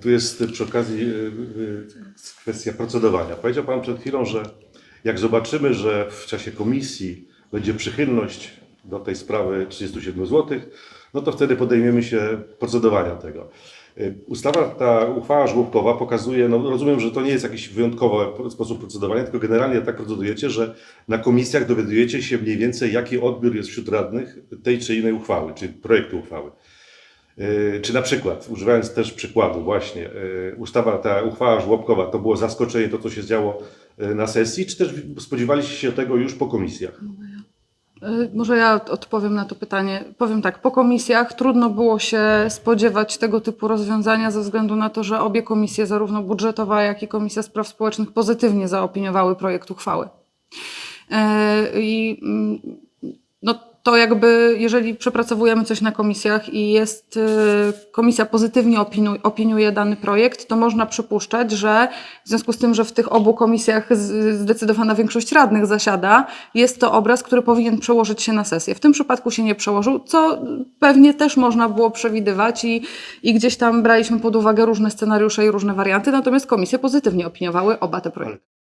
Tu jest przy okazji y, y, kwestia procedowania. Powiedział Pan przed chwilą, że jak zobaczymy, że w czasie komisji będzie przychylność do tej sprawy 37 zł, no to wtedy podejmiemy się procedowania tego. Y, Ustawa, ta uchwała żłobkowa pokazuje, no rozumiem, że to nie jest jakiś wyjątkowy sposób procedowania, tylko generalnie tak procedujecie, że na komisjach dowiadujecie się mniej więcej, jaki odbiór jest wśród radnych tej czy innej uchwały, czy projektu uchwały. Yy, Czy na przykład, używając też przykładu właśnie, yy, ustawa, ta uchwała żłobkowa, to było zaskoczenie to, co się działo yy, na sesji, czy też spodziewaliście się tego już po komisjach? Może ja odpowiem na to pytanie. Powiem tak, po komisjach trudno było się spodziewać tego typu rozwiązania ze względu na to, że obie komisje, zarówno budżetowa, jak i Komisja Spraw Społecznych, pozytywnie zaopiniowały projekt uchwały. I mm, to jakby, jeżeli przepracowujemy coś na komisjach i jest y, komisja pozytywnie opinu- opiniuje dany projekt, to można przypuszczać, że w związku z tym, że w tych obu komisjach zdecydowana większość radnych zasiada, jest to obraz, który powinien przełożyć się na sesję. W tym przypadku się nie przełożył, co pewnie też można było przewidywać i, i gdzieś tam braliśmy pod uwagę różne scenariusze i różne warianty, natomiast komisje pozytywnie opiniowały oba te projekty.